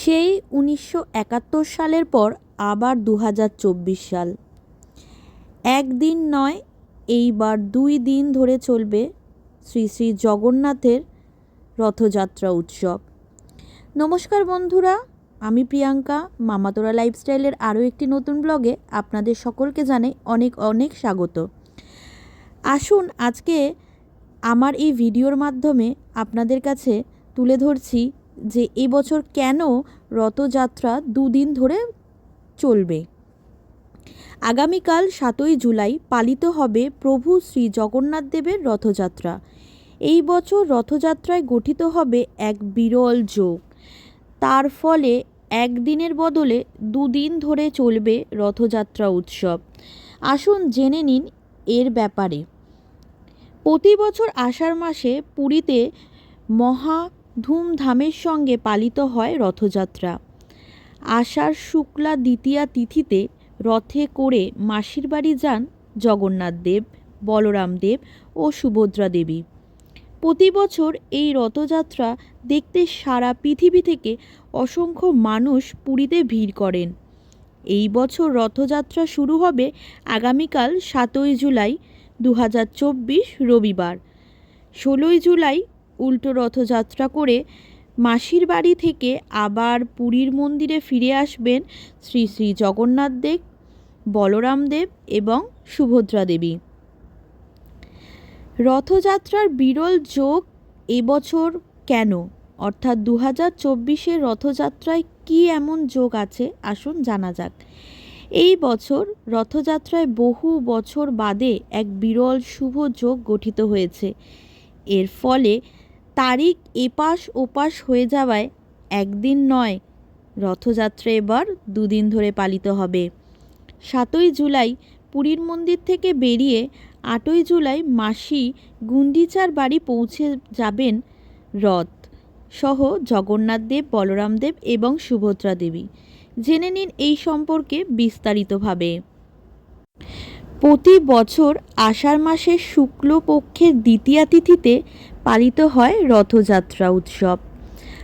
সেই উনিশশো একাত্তর সালের পর আবার দু হাজার চব্বিশ সাল। একদিন নয়, এইবার দুই দিন ধরে চলবে শ্রী শ্রী জগন্নাথের রথযাত্রা উৎসব। নমস্কার বন্ধুরা, আমি প্রিয়াঙ্কা, মামাতোরা লাইফস্টাইলের আরও একটি নতুন ব্লগে আপনাদের সকলকে জানাই অনেক অনেক স্বাগত। আসুন আজকে আমার এই ভিডিওর মাধ্যমে আপনাদের কাছে তুলে ধরছি যে এবছর কেন রথযাত্রা দুদিন ধরে চলবে? আগামীকাল সাতই জুলাই পালিত হবে প্রভু শ্রী জগন্নাথ দেবের রথযাত্রা। এই বছর রথযাত্রায় গঠিত হবে এক বিরল যোগ। তার ফলে একদিনের বদলে দুদিন ধরে চলবে রথযাত্রা উৎসব। আসুন জেনে নিন এর ব্যাপারে। প্রতি বছর আষাঢ় মাসে পুরীতে মহা ধুমধামের সঙ্গে পালিত হয় রথযাত্রা। আষাঢ় শুক্লা দ্বিতীয়া তিথিতে রথে করে মাসির বাড়ি যান জগন্নাথ দেব, বলরাম দেব ও সুভদ্রা দেবী। প্রতি বছর এই রথযাত্রা দেখতে সারা পৃথিবী থেকে অসংখ্য মানুষ পুরীতে ভিড় করেন। এই বছর রথযাত্রা শুরু হবে আগামীকাল সাতই জুলাই দু হাজার চব্বিশ রবিবার। ষোলোই জুলাই উল্টো রথযাত্রা করে মাসির বাড়ি থেকে আবার পুরীর মন্দিরে ফিরে আসবেন শ্রী শ্রী জগন্নাথ দেব, বলরাম দেব এবং সুভদ্রা দেবী। রথযাত্রার বিরল যোগ এবছর কেন? অর্থাৎ দু হাজার চব্বিশের রথযাত্রায় কী এমন যোগ আছে? আসুন জানা যাক। এই বছর রথযাত্রায় বহু বছর বাদে এক বিরল শুভ যোগ গঠিত হয়েছে। এর ফলে তারিখ এপাশ ওপাশ হয়ে যাওয়ায় একদিন নয়, রথযাত্রা এবার দুদিন ধরে পালিত হবে। সাতই জুলাই পুরীর মন্দির থেকে বেরিয়ে আটই জুলাই মাসি গুন্ডিচার বাড়ি পৌঁছে যাবেন রথ সহ জগন্নাথ দেব, বলরাম দেব এবং সুভদ্রা দেবী। জেনে নিন এই সম্পর্কে বিস্তারিতভাবে। প্রতি বছর আষাঢ় মাসের শুক্লপক্ষের দ্বিতীয়া তিথিতে পালিত হয় রথযাত্রা উৎসব।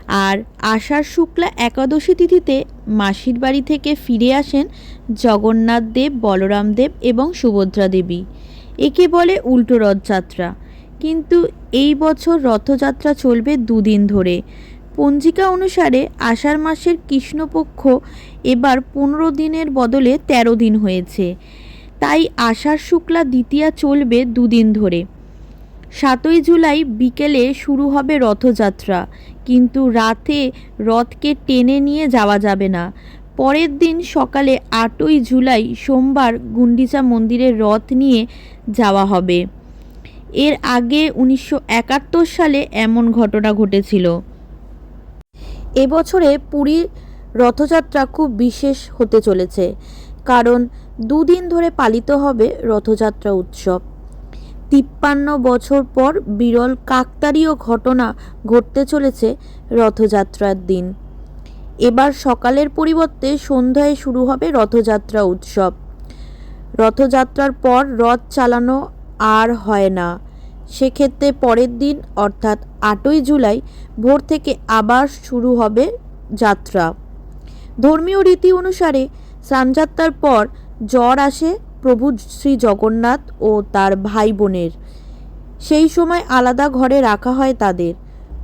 আর আষাঢ় শুক্লা একাদশী তিথিতে মাসির বাড়ি থেকে ফিরে আসেন জগন্নাথ দেব, বলরাম দেব এবং সুভদ্রা দেবী। একে বলে উল্টো রথযাত্রা। কিন্তু এই বছর রথযাত্রা চলবে দুদিন ধরে। পঞ্জিকা অনুসারে আষাঢ় মাসের কৃষ্ণপক্ষ এবার পনেরো দিনের বদলে ১৩ দিন হয়েছে। তাই আষাঢ় শুক্লা দ্বিতীয়া চলবে দুদিন ধরে। সাতই জুলাই বিকেলে শুরু হবে রথযাত্রা। কিন্তু রাতে রথকে টেনে নিয়ে যাওয়া যাবে না। পরের দিন সকালে আটই জুলাই সোমবার গুন্ডিচা মন্দিরের রথ নিয়ে যাওয়া হবে। এর আগে উনিশশো একাত্তর সালে এমন ঘটনা ঘটেছিল। এবছরে পুরীর রথযাত্রা খুব বিশেষ হতে চলেছে। কারণ দুদিন ধরে পালিত হবে রথযাত্রা উৎসব। তিপ্পান্ন বছর পর বিরল কাকতারীয় ঘটনা ঘটতে চলেছে রথযাত্রার দিন। এবার সকালের পরিবর্তে সন্ধ্যায় শুরু হবে রথযাত্রা উৎসব। রথযাত্রার পর রথ চালানো আর হয় না। সেক্ষেত্রে পরের দিন, অর্থাৎ আটই জুলাই, ভোর থেকে আবার শুরু হবে যাত্রা। ধর্মীয় রীতি অনুসারে স্নানযাত্রার পর জ্বর আসে প্রভু শ্রী জগন্নাথ ও তার ভাই বোনের সেই সময় আলাদা ঘরে রাখা হয় তাদের।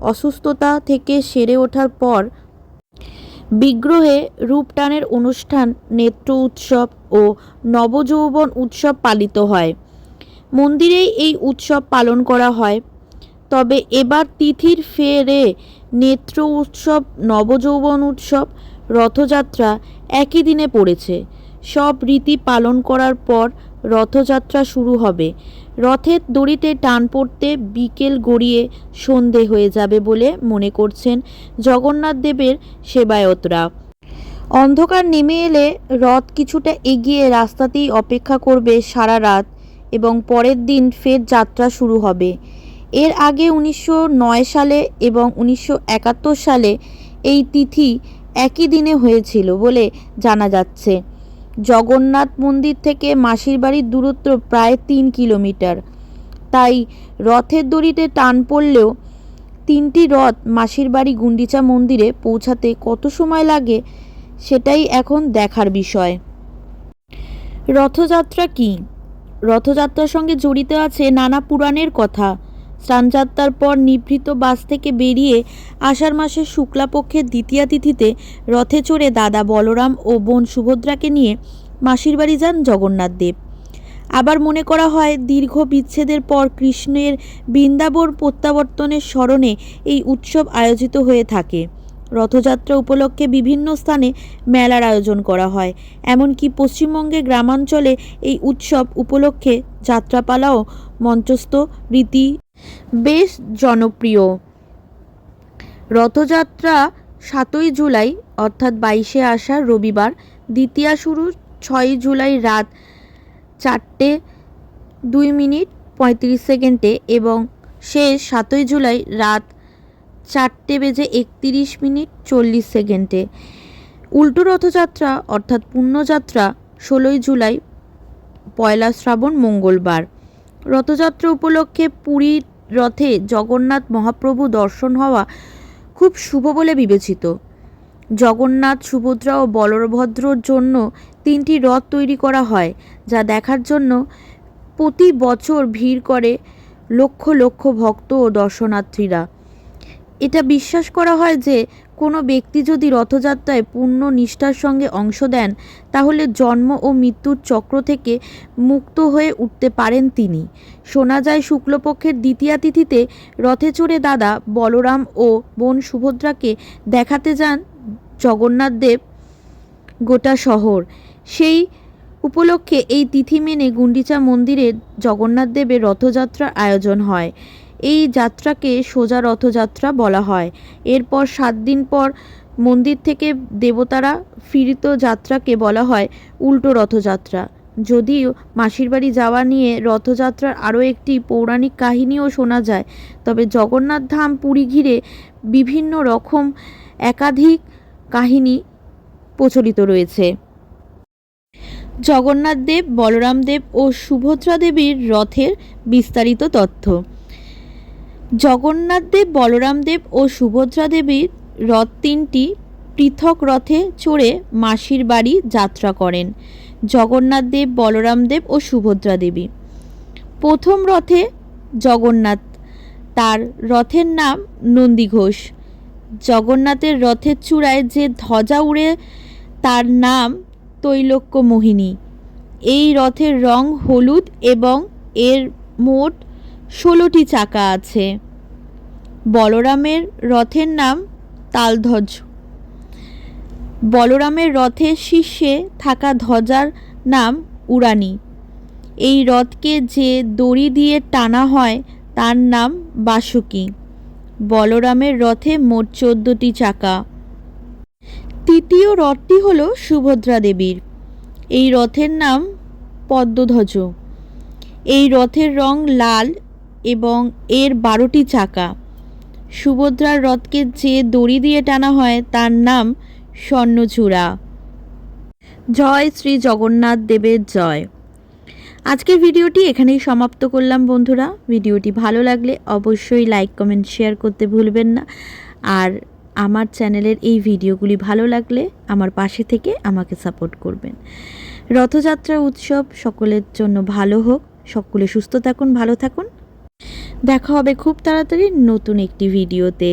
অসুস্থতা থেকে সেরে ওঠার পর বিগ্রহে রূপটানের অনুষ্ঠান, নেত্র উৎসব ও নবযৌবন উৎসব পালিত হয়। মন্দিরেই এই উৎসব পালন করা হয়। তবে এবার তিথির ফেরে নেত্র উৎসব, নবযৌবন উৎসব, রথযাত্রা একই দিনে পড়েছে। সব রীতি পালন করার পর রথযাত্রা শুরু হবে। রথের দড়িতে টান পড়তে বিকেল গড়িয়ে সন্ধে হয়ে যাবে বলে মনে করছেন জগন্নাথ দেবের সেবায়তরা। অন্ধকার নেমে এলে রথ কিছুটা এগিয়ে রাস্তাতেই অপেক্ষা করবে সারা রাত এবং পরের দিন ফের যাত্রা শুরু হবে। এর আগে উনিশশো নয় সালে এবং উনিশশো একাত্তর সালে এই তিথি একই দিনে হয়েছিল বলে জানা যাচ্ছে। জগন্নাথ মন্দির থেকে মাসির বাড়ির দূরত্ব প্রায় তিন কিলোমিটার। তাই রথের দড়িতে টান পড়লেও তিনটি রথ মাসির বাড়ি গুন্ডিচা মন্দিরে পৌঁছাতে কত সময় লাগে সেটাই এখন দেখার বিষয়। রথযাত্রা কি? রথযাত্রার সঙ্গে জড়িত আছে নানা পুরাণের কথা। স্নানযাত্রার পর নিভৃত বাস থেকে বেরিয়ে আষাঢ় মাসের শুক্লাপক্ষের দ্বিতীয়া তিথিতে রথে চড়ে দাদা বলরাম ও বোন সুভদ্রাকে নিয়ে মাসির বাড়ি যান জগন্নাথ দেব। আবার মনে করা হয়, দীর্ঘ বিচ্ছেদের পর কৃষ্ণের বৃন্দাবন প্রত্যাবর্তনের স্মরণে এই উৎসব আয়োজিত হয়ে থাকে। রথযাত্রা উপলক্ষে বিভিন্ন স্থানে মেলার আয়োজন করা হয়। এমনকি পশ্চিমবঙ্গের গ্রামাঞ্চলে এই উৎসব উপলক্ষে যাত্রাপালাও, মঞ্চস্থ, রীতি বেশ জনপ্রিয়। রথযাত্রা সাতই জুলাই, অর্থাৎ বাইশে আষাঢ় রবিবার, দ্বিতীয়া শুরু ছয়ই জুলাই রাত চারটে দুই মিনিট পঁয়ত্রিশ সেকেন্ডে এবং শেষ সাতই জুলাই রাত চারটে বেজে একতিরিশ মিনিট চল্লিশ সেকেন্ডে। উল্টো রথযাত্রা, অর্থাৎ পুণ্যযাত্রা, ষোলোই জুলাই, পয়লা শ্রাবণ মঙ্গলবার। রথযাত্রা উপলক্ষে পুরীর রথে জগন্নাথ মহাপ্রভু দর্শন হওয়া খুব শুভ বলে বিবেচিত। জগন্নাথ, সুভদ্রা ও বলভদ্রর জন্য তিনটি রথ তৈরি করা হয়, যা দেখার জন্য প্রতি বছর ভিড় করে লক্ষ লক্ষ ভক্ত ও দর্শনার্থীরা। এটা বিশ্বাস করা হয় যে কোনো ব্যক্তি যদি রথযাত্রায় পূর্ণ নিষ্ঠার সঙ্গে অংশ দেন, তাহলে জন্ম ও মৃত্যুর চক্র থেকে মুক্ত হয়ে উঠতে পারেন তিনি। শোনা যায় শুক্লপক্ষের দ্বিতীয়া তিথিতে রথে চড়ে দাদা বলরাম ও বোন সুভদ্রাকে দেখাতে যান জগন্নাথ দেব গোটা শহর। সেই উপলক্ষে এই তিথি মেনে গুন্ডিচা মন্দিরে জগন্নাথ দেবের রথযাত্রার আয়োজন হয়। এই যাত্রাকে সোজা রথযাত্রা বলা হয়। এরপর সাত দিন পর মন্দির থেকে দেবতারা ফিরিত যাত্রাকে বলা হয় উল্টো রথযাত্রা। যদিও মাসির বাড়ি যাওয়া নিয়ে রথযাত্রার আরও একটি পৌরাণিক কাহিনীও শোনা যায়, তবে জগন্নাথ ধাম পুরী ঘিরে বিভিন্ন রকম একাধিক কাহিনী প্রচলিত রয়েছে। জগন্নাথ দেব, বলরাম দেব ও সুভদ্রা দেবীর রথের বিস্তারিত তথ্য। জগন্নাথ দেব, বলরাম দেব ও সুভদ্রা দেবীর রথ তিনটি পৃথক রথে চড়ে মাসির বাড়ি যাত্রা করেন জগন্নাথ দেব, বলরাম দেব ও সুভদ্রা দেবী। প্রথম রথে জগন্নাথ, তার রথের নাম নন্দীঘোষ জগন্নাথের রথের চূড়ায় যে ধ্বজা উড়ে, তার নাম তৈলক্য মোহিনী এই রথের রং হলুদ এবং এর মোট ষোলোটি চাকা আছে। বলরামের রথের নাম তালধ্বজ। বলরামের রথের শীর্ষে থাকা ধ্বজার নাম উড়ানি। এই রথকে যে দড়ি দিয়ে টানা হয়, তার নাম বাসুকি। বলরামের রথে মোট চোদ্দটি চাকা। তৃতীয় রথটি হল সুভদ্রা দেবীর। এই রথের নাম পদ্মধ্বজ। এই রথের রং লাল এবং এর বারোটি চাকা। সুভদ্রার রথকে যে দড়ি দিয়ে টানা হয়, তার নাম স্বর্ণচূড়া জয় শ্রী জগন্নাথ দেবের জয়। আজকের ভিডিওটি এখানেই সমাপ্ত করলাম বন্ধুরা। ভিডিওটি ভালো লাগলে অবশ্যই লাইক, কমেন্ট, শেয়ার করতে ভুলবেন না। আর আমার চ্যানেলের এই ভিডিওগুলি ভালো লাগলে আমার পাশে থেকে আমাকে সাপোর্ট করবেন। রথযাত্রা উৎসব সকলের জন্য ভালো হোক। সকলে সুস্থ থাকুন, ভালো থাকুন। দেখা হবে খুব তাড়াতাড়ি নতুন একটি ভিডিওতে।